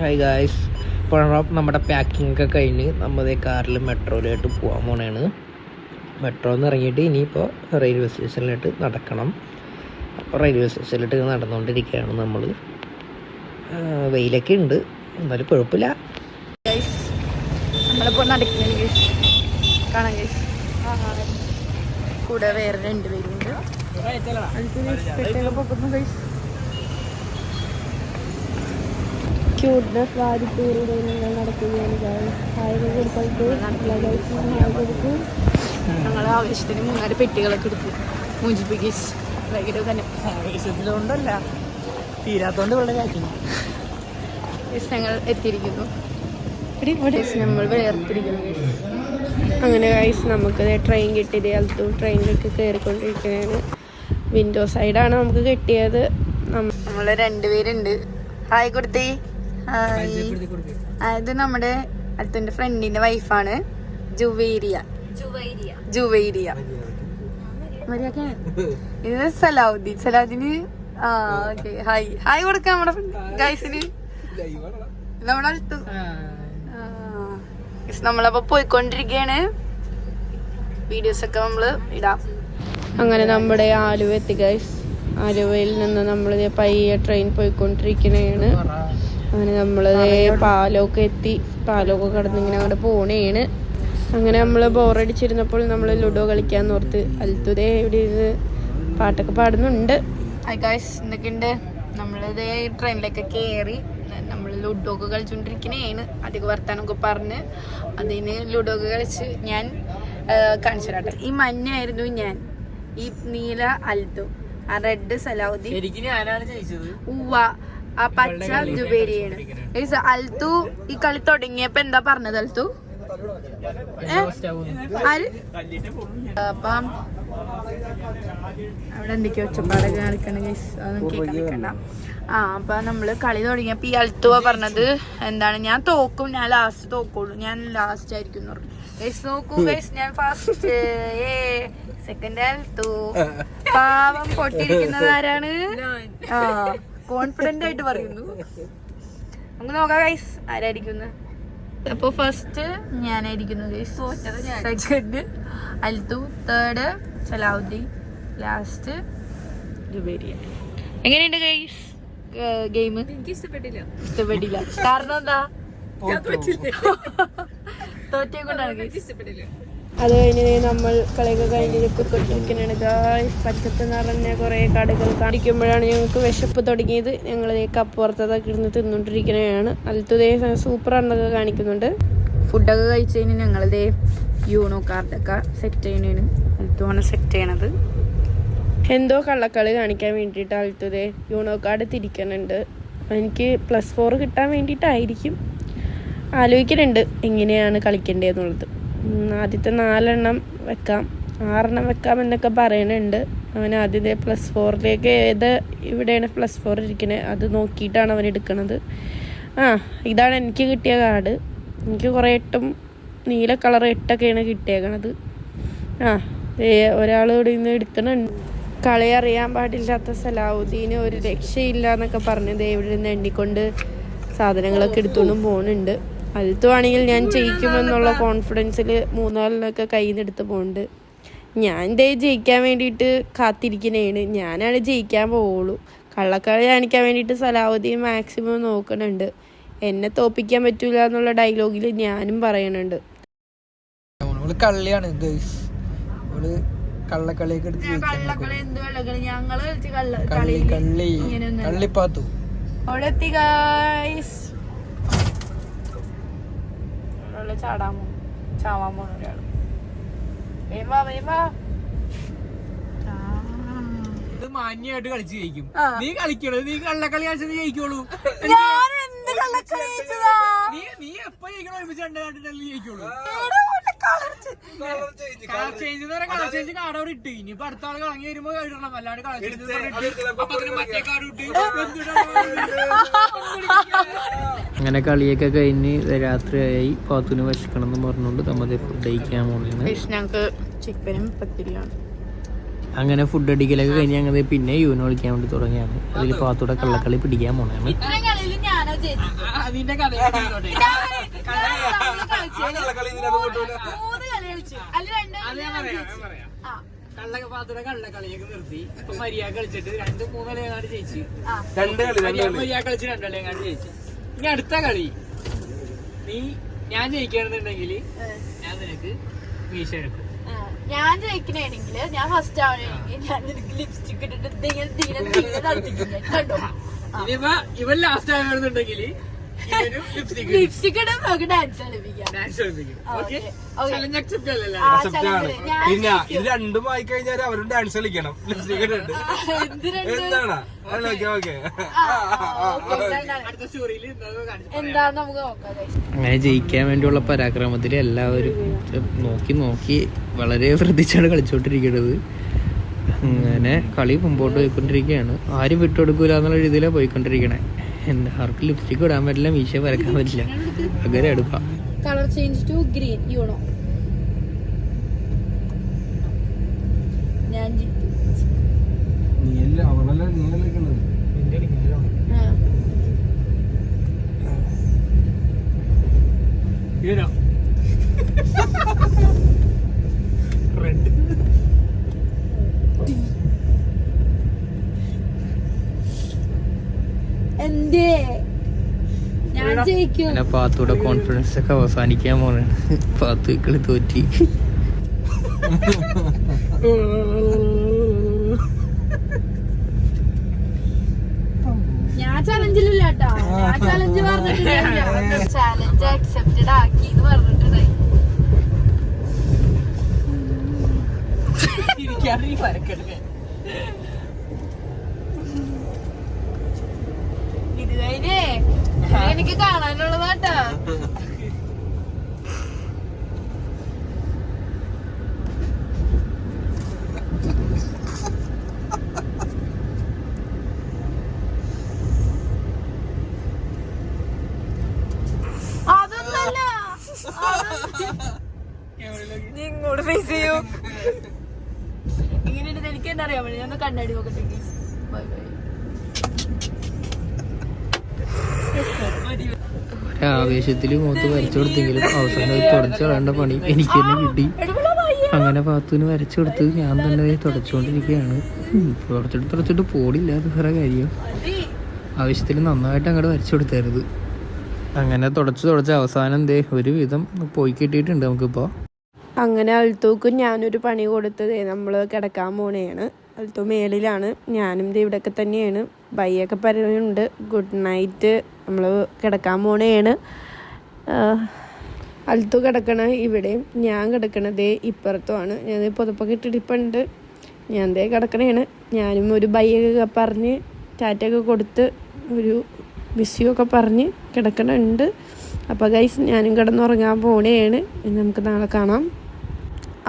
Hi guys ഇപ്പോൾ നമ്മുടെ packing ഒക്കെ കഴിഞ്ഞ് നമ്മുടെ കാറിൽ മെട്രോയിലായിട്ട് പോകാൻ പോണേണ്. മെട്രോ എന്ന് ഇറങ്ങിയിട്ട് ഇനിയിപ്പോൾ റെയിൽവേ സ്റ്റേഷനിലോട്ട് നടക്കണം. അപ്പോൾ റെയിൽവേ സ്റ്റേഷനിലോട്ട് നടന്നുകൊണ്ടിരിക്കുകയാണ് നമ്മൾ വെയിലൊക്കെ ഉണ്ട് എന്നാലും കുഴപ്പമില്ല. നമ്മളിപ്പോൾ കൂടെ വേറെ രണ്ടുപേരുണ്ട് പോകുന്നു ഗൈസ് ക്യൂട്ട്നെസ് വാരിത്തൂറിലൂടെ നിങ്ങൾ നടക്കുകയാണ്. ഞങ്ങൾ ആവശ്യത്തിന് മൂന്നാൽ പെട്ടികളൊക്കെ എടുത്തു. മൂഞ്ചിപ്പി ഗൈസ് ഭയങ്കര തന്നെ. ആവേശത്തിലുണ്ടല്ല. തീരാത്തോണ്ട് ഗൈസ് ഞങ്ങൾ എത്തിയിരിക്കുന്നു. നമ്മൾ വേർത്തിരിക്കുന്നു അങ്ങനെ ഗൈസ് നമുക്ക് ട്രെയിൻ കിട്ടിയത്. അൽത്തു ട്രെയിനിലേക്ക് കയറിക്കൊണ്ടിരിക്കുകയാണ്. വിൻഡോ സൈഡാണ് നമുക്ക് കിട്ടിയത്. നമ്മൾ രണ്ടുപേരുണ്ട്. ഹായ് കൊടുത്തേ ഹായ് അത് നമ്മുടെ അൽത്തുന്റെ ഫ്രണ്ടിന്റെ വൈഫാണ് ജുവേരിയ. ജുവേരിയ. ഇത് സലാവുദ്ദീൻ. സലാവുദ്ദീന് ആ ഓക്കെ ഹായ് ഹായ് കൊടുക്കാം നമ്മുടെ ഗൈസിന് നമ്മുടെ അടുത്ത്. നമ്മളപ്പോ പോയിക്കൊണ്ടിരിക്കുകയാണ് വീഡിയോസ് ഒക്കെ നമ്മൾ ഇടാം. അങ്ങനെ നമ്മുടെ ആലുവ എത്തി ഗൈസ് ആലുവയിൽ നിന്ന് നമ്മൾ പയ്യെ ട്രെയിൻ പോയിക്കൊണ്ടിരിക്കണേണ്. അങ്ങനെ നമ്മൾ പാലമൊക്കെ എത്തി. പാലമൊക്കെ കടന്ന് ഇങ്ങനെ അങ്ങോട്ട് പോണേണ്. അങ്ങനെ നമ്മൾ ബോറടിച്ചിരുന്നപ്പോൾ നമ്മൾ ലുഡോ കളിക്കാൻ ഓർത്ത് അൽത്തുതേ ഇവിടെ ഇരുന്ന് പാട്ടൊക്കെ പാടുന്നുണ്ട്. ഹായ് ഗൈസ് എന്തൊക്കെയുണ്ട്? നമ്മളിതേ ട്രെയിനിലൊക്കെ കയറി നമ്മൾ ലുഡോ ഒക്കെ കളിച്ചുകൊണ്ടിരിക്കണേണ് അധികം വർത്താനമൊക്കെ പറഞ്ഞ് അതിന് ലുഡോ ഒക്കെ കളിച്ച് ഞാൻ കാണിച്ചു തരാട്ടെ ഈ മഞ്ഞായിരുന്നു ഞാൻ. ഈ നീല അൽത്തു. ആ റെഡ് സലാവുദ്ദീൻ. ശരിക്കും ഞാനാണ് ജയിച്ചത്. ഉവ്വ. ആ പച്ച ജുബേരിയാണ്. അൽത്തു ഈ കളി തുടങ്ങിയപ്പോ എന്താ പറഞ്ഞത് അൽത്തു? ആര്? അപ്പം അവിടെ എന്തൊക്കെയോ ഒച്ചപ്പാടൊക്കെ കാണിക്കണം നിൽക്കണ്ട ആ അപ്പൊ നമ്മൾ കളി തുടങ്ങിയപ്പോ ഈ അൽത്തുവ പറഞ്ഞത് എന്താണ് ഞാൻ തോക്കും ഞാൻ ലാസ്റ്റ് തോക്കുള്ളൂ. ഞാൻ ലാസ്റ്റ് ആയിരിക്കും ഗൈസ് നോക്കൂ ഗൈസ് ഞാൻ ഫസ്റ്റ് ഏ സെക്കൻഡ് അൽത്തു. പാവം പൊട്ടിയിരിക്കുന്നത് ആരാണ്? ആ. കോൺഫിഡന്റ് ആയിട്ട് പറയുന്നു. നമുക്ക് നോക്കാം ഗൈസ് ആരായിരിക്കുന്നു? അപ്പൊ first ഞാനായിരിക്കുന്നു second Althu third Salavudheen. Last Jubairiya എങ്ങനെയുണ്ട് ഗൈസ് ഗെയിം എനിക്ക് ഇഷ്ടപ്പെട്ടില്ല. ഇഷ്ടപ്പെട്ടില്ല. കാരണം എന്താ? തോറ്റേ കൊണ്ടാണ് ഗൈസ് അത് കഴിഞ്ഞ് നമ്മൾ കളിയൊക്കെ കഴിഞ്ഞ് ഗായ്സ് പച്ചത്ത് നിറഞ്ഞ കുറേ കടകൾ കാണിക്കുമ്പോഴാണ് ഞങ്ങൾക്ക് വിശപ്പ് തുടങ്ങിയത്. ഞങ്ങൾ കപ്പുറത്തതൊക്കെ ഇരുന്ന് തിന്നുകൊണ്ടിരിക്കുന്നതാണ് സൂപ്പർ സൂപ്പറാണെന്നൊക്കെ കാണിക്കുന്നുണ്ട്. ഫുഡൊക്കെ കഴിച്ച് കഴിഞ്ഞ് ഞങ്ങളിതേ യൂണോ കാർഡൊക്കെ സെറ്റ് ചെയ്യണേന് അൽത്തുവാണ് സെറ്റ് ചെയ്യണത്. എന്തോ കള്ളക്കളി കാണിക്കാൻ വേണ്ടിയിട്ട് അൽത്തുതേ യൂണോ കാർഡ് തിരിക്കുന്നുണ്ട്. എനിക്ക് പ്ലസ് ഫോർ കിട്ടാൻ വേണ്ടിയിട്ടായിരിക്കും. ആലോചിക്കുന്നുണ്ട് എങ്ങനെയാണ് കളിക്കേണ്ടതെന്നുള്ളത് ആദ്യത്തെ നാലെണ്ണം വെക്കാം. ആറെണ്ണം വെക്കാം എന്നൊക്കെ പറയണുണ്ട്. അവൻ ആദ്യത്തെ പ്ലസ് ഫോറിലേക്ക് ഏത് ഇവിടെയാണ് പ്ലസ് ഫോർ ഇരിക്കുന്നത് അത് നോക്കിയിട്ടാണ് അവൻ എടുക്കുന്നത് ആ ഇതാണ് എനിക്ക് കിട്ടിയ കാർഡ് എനിക്ക് കുറേ എട്ടും നീല കളർ എട്ടൊക്കെയാണ് കിട്ടിയേക്കണത്. ആ ഒരാൾ ഇവിടെ നിന്ന് എടുക്കണുണ്ട് കളി അറിയാൻ പാടില്ലാത്ത സലാവുദ്ദീന് ഒരു രക്ഷയില്ല എന്നൊക്കെ പറഞ്ഞ് ദേ ഇവിടെ നിന്ന് എണ്ണിക്കൊണ്ട് സാധനങ്ങളൊക്കെ എടുത്തുകൊണ്ടും പോകുന്നുണ്ട് അൽത്തുവാണെങ്കിൽ ഞാൻ ജയിക്കുമെന്നുള്ള കോൺഫിഡൻസിൽ മൂന്നാലിനൊക്കെ കയ്യിൽ നിന്ന് എടുത്ത് പോകുന്നുണ്ട് ഞാൻ ദേ ജയിക്കാൻ വേണ്ടിയിട്ട് കാത്തിരിക്കുന്നതാണ് ഞാനാണ് ജയിക്കാൻ പോവുള്ളൂ. കള്ളക്കളി കാണിക്കാൻ വേണ്ടിയിട്ട് സലാവുദ്ദീൻ മാക്സിമം നോക്കുന്നുണ്ട് എന്നെ തോപ്പിക്കാൻ പറ്റൂല എന്നുള്ള ഡയലോഗിൽ ഞാനും പറയണുണ്ട്. കള്ളിയാണ് കള്ളക്കളിയൊക്കെ എടുത്ത് ഞങ്ങൾ കള്ള കള്ളി. കള്ളിപ്പാത്തു. അവിടെ അവിടെ ചാടാൻ പോകും ചാവാൻ പോണ ഒരാൾ. വേം വാ വേം വാ. ആ. ഇത് മാന്യമായിട്ട് കളിച്ച് ജയിക്കും. ആ. നീ കളിക്കണത് നീ കള്ളക്കളി കളിച്ചത് ജയിക്കോളൂ? നീ നീ എപ്പോ ജയിക്കണോ? ഒരുമിച്ച് രണ്ട് കണ്ടിട്ടല്ലേ ജയിക്കോളൂ? കളർ ചേഞ്ച് എന്ന് പറയാൻ കളർ ചേഞ്ച് കാർഡ് അവിടെ ഇട്ട്. ഇനിയിപ്പോ അടുത്ത ആൾ കളങ്ങി വരുമ്പോ ഇടണം അല്ലാണ്ട് കളർ ചേഞ്ച് മറ്റേ കാർഡ് അങ്ങനെ കളിയൊക്കെ കഴിഞ്ഞ് രാത്രിയായി പാത്തുവിന് വിശക്കണം എന്ന് പറഞ്ഞുകൊണ്ട് നമ്മുടെ ഫുഡ് കഴിക്കാൻ പോകുന്നത് അങ്ങനെ ഫുഡ് അടിക്കലൊക്കെ കഴിഞ്ഞ് അങ്ങനെ പിന്നെ യൂനോ കളിക്കാൻ വേണ്ടി തുടങ്ങിയാണ് അതിൽ പാത്തൂടെ കള്ളക്കളി പിടിക്കാൻ പോണാണ് ഇത്രയും കളിയിൽ ഞാനാ ജയിച്ചു. നിന്റെ കഥ കേട്ടോട്ടെ. മൂന്ന് കളി കളിച്ചു രണ്ട് അത് ഞാൻ പറയാം, ഞാൻ പറയാം. കള്ള പാത്തുടെ കള്ളക്കളിയൊക്കെ നിർത്തി. ഇപ്പൊ മര്യാദ കളിച്ചിട്ട് രണ്ട് മൂന്ന് എങ്ങാണ്ട് ജയിച്ചു. രണ്ട് കളി മര്യാദ കളിച്ച് രണ്ടല്ലേ എങ്ങാണ്ട് ജയിച്ചു. ഇനി അടുത്ത കളി. നീ ഞാൻ ജയിക്കണമെന്നുണ്ടെങ്കിൽ ഞാൻ നിനക്ക് മീശ എടുക്കും. ഞാൻ ജയിക്കണെങ്കിൽ ഞാൻ ഫസ്റ്റ് ആവണെങ്കിൽ ഞാൻ നിനക്ക് ലിപ്സ്റ്റിക് ഇട്ടിട്ട് കണ്ടോ? ഇനിയിപ്പോ ഇവൻ ലാസ്റ്റ് ആകണമെന്നുണ്ടെങ്കിൽ ഇവനും ലിപ്സ്റ്റിക് നമുക്ക് ഡാൻസ് കളിപ്പിക്കാം. പിന്നെ ഇത് രണ്ടും ആയി കഴിഞ്ഞാൽ അവരും ഡാൻസ് കളിക്കണം. ലിപ്സ്റ്റിക് ഇട്ടിട്ട് എന്തിനുണ്ട് എന്താണ്. അങ്ങനെ ജയിക്കാൻ വേണ്ടിയുള്ള പരാക്രമത്തിൽ എല്ലാവരും നോക്കി നോക്കി വളരെ ശ്രദ്ധിച്ചാണ് കളിച്ചോണ്ടിരിക്കുന്നത്. അങ്ങനെ കളി മുമ്പോട്ട് പോയിക്കൊണ്ടിരിക്കുകയാണ്. ആരും വിട്ടുകൊടുക്കൂല എന്നുള്ള രീതിയിലാണ് പോയിക്കൊണ്ടിരിക്കണേ. എന്താ ആർക്കും ലിപ്സ്റ്റിക് ഇടാൻ പറ്റില്ല മീശ വരക്കാൻ പറ്റില്ല. അങ്ങനെ എടുക്കാം. Colour change to green Uno ഞാൻ ജയിച്ചു. നീയല്ല അവളല്ല നീയല്ല കളിക്കണത് ആ. എന്തേ? ഞാൻ ജയിക്കും. പാത്തൂടെ കോൺഫിഡൻസ് ഒക്കെ അവസാനിക്കാൻ പോണാണ് പാത്തു കളി തോറ്റി. ഞാൻ ചലഞ്ചിലില്ല കേട്ടോ ഞാൻ ചലഞ്ച് പറഞ്ഞിട്ടുണ്ടായില്ല ചലഞ്ച് അക്സെപ്റ്റഡ് ആക്കി എന്ന് പറഞ്ഞിട്ടുണ്ടായി ഇത് കഴിഞ്ഞേ ഇത് എനിക്ക് കാണാനുള്ളതാട്ടാ ഇങ്ങോട്ട് ഫേസ് ചെയ്യൂ. ഇങ്ങനെ എനിക്ക് എന്താ അറിയാൻ ഞാൻ ഒന്ന് കണ്ണാടി നോക്കട്ടെ ബൈ ബൈ. ഒരാവേശത്തിൽ മുഖത്ത് വരച്ചു കൊടുത്തെങ്കിലും അവസാനം തുടച്ചു കളയേണ്ട പണി എനിക്ക് തന്നെ കിട്ടി. അങ്ങനെ പാത്തുവിന് വരച്ചു കൊടുത്ത് ഞാൻ തന്നെ തുടച്ചുകൊണ്ടിരിക്കുകയാണ്. തുടച്ചിട്ട് തുടച്ചിട്ട് പോടില്ല അത് വേറെ കാര്യം. ആവശ്യത്തിൽ നന്നായിട്ട് അങ്ങോട്ട് വരച്ചു കൊടുത്തായിരുന്നു അങ്ങനെ തുടച്ച് തുടച്ച് അവസാനം ദേ ഒരുവിധം പോയി കിട്ടിയിട്ടുണ്ട് നമുക്കിപ്പോൾ അങ്ങനെ അൽത്തൂക്കും ഞാനൊരു പണി കൊടുത്തത് നമ്മൾ കിടക്കാൻ പോണേയാണ് അൽത്തു മേലിലാണ് ഞാനും ദേ ഇവിടെയൊക്കെ തന്നെയാണ്. ബൈയൊക്കെ പറയുന്നുണ്ട് ഗുഡ് നൈറ്റ്. നമ്മൾ കിടക്കാൻ പോണേണ്. അലത്തു കിടക്കണ ഇവിടെയും ഞാൻ കിടക്കണതേ ഇപ്പുറത്തുമാണ് ഞാൻ പുതപ്പൊക്കെ ഇട്ടിരിപ്പുണ്ട് ഞാൻ ദേ കിടക്കണേണ്. ഞാനും ഒരു ബൈയൊക്കെ പറഞ്ഞ് ടാറ്റൊക്കെ കൊടുത്ത് ഒരു ബിസിയൊക്കെ പറഞ്ഞ് കിടക്കണുണ്ട്. അപ്പോൾ ഗൈസ് ഞാനും കിടന്നുറങ്ങാൻ പോണേണ്. നമുക്ക് നാളെ കാണാം.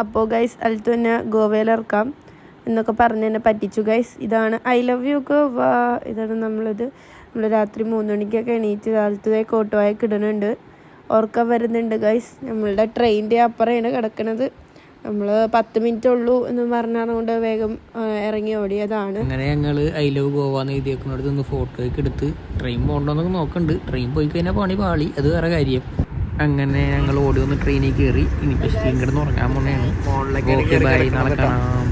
അപ്പോൾ ഗൈസ് അൽത്തു തന്നെ ഗോവയിലിറക്കാം എന്നൊക്കെ പറഞ്ഞ് എന്നെ പറ്റിച്ചു ഗൈസ് ഇതാണ് ഐ ലവ് യു ഗോവ. ഇതാണ് നമ്മളിത് നമ്മൾ രാത്രി മൂന്ന് മണിക്കൊക്കെ എണീറ്റ് കാലത്തേ കോട്ടുവായൊക്കെ ഇടുന്നുണ്ട് ഓർക്കാൻ വരുന്നുണ്ട് ഗൈസ് നമ്മളുടെ ട്രെയിനിന്റെ അപ്പുറമാണ് കിടക്കുന്നത് നമ്മൾ പത്ത് മിനിറ്റ് ഉള്ളൂ എന്ന് പറഞ്ഞതുകൊണ്ട് വേഗം ഇറങ്ങി ഓടിയതാണ്. അങ്ങനെ ഞങ്ങൾ ഐ ലവ് ഗോവ എന്ന് എഴുതിയേക്കുന്നിടത്ത് നിന്ന് ഫോട്ടോ ഒക്കെ എടുത്ത് ട്രെയിൻ പോകണ്ടോന്നൊക്കെ നോക്കുന്നുണ്ട് ട്രെയിൻ പോയി കഴിഞ്ഞാൽ പണി പാളി അത് വേറെ കാര്യം. അങ്ങനെ ഞങ്ങൾ ഓടി വന്ന് ട്രെയിനിൽ കയറി ഇനിയിപ്പോൾ സ്ക്രീൻ കിടന്ന് ഉറങ്ങാൻ പോണേണ്. ഓക്കെ ബൈ നാളെ കാണാം.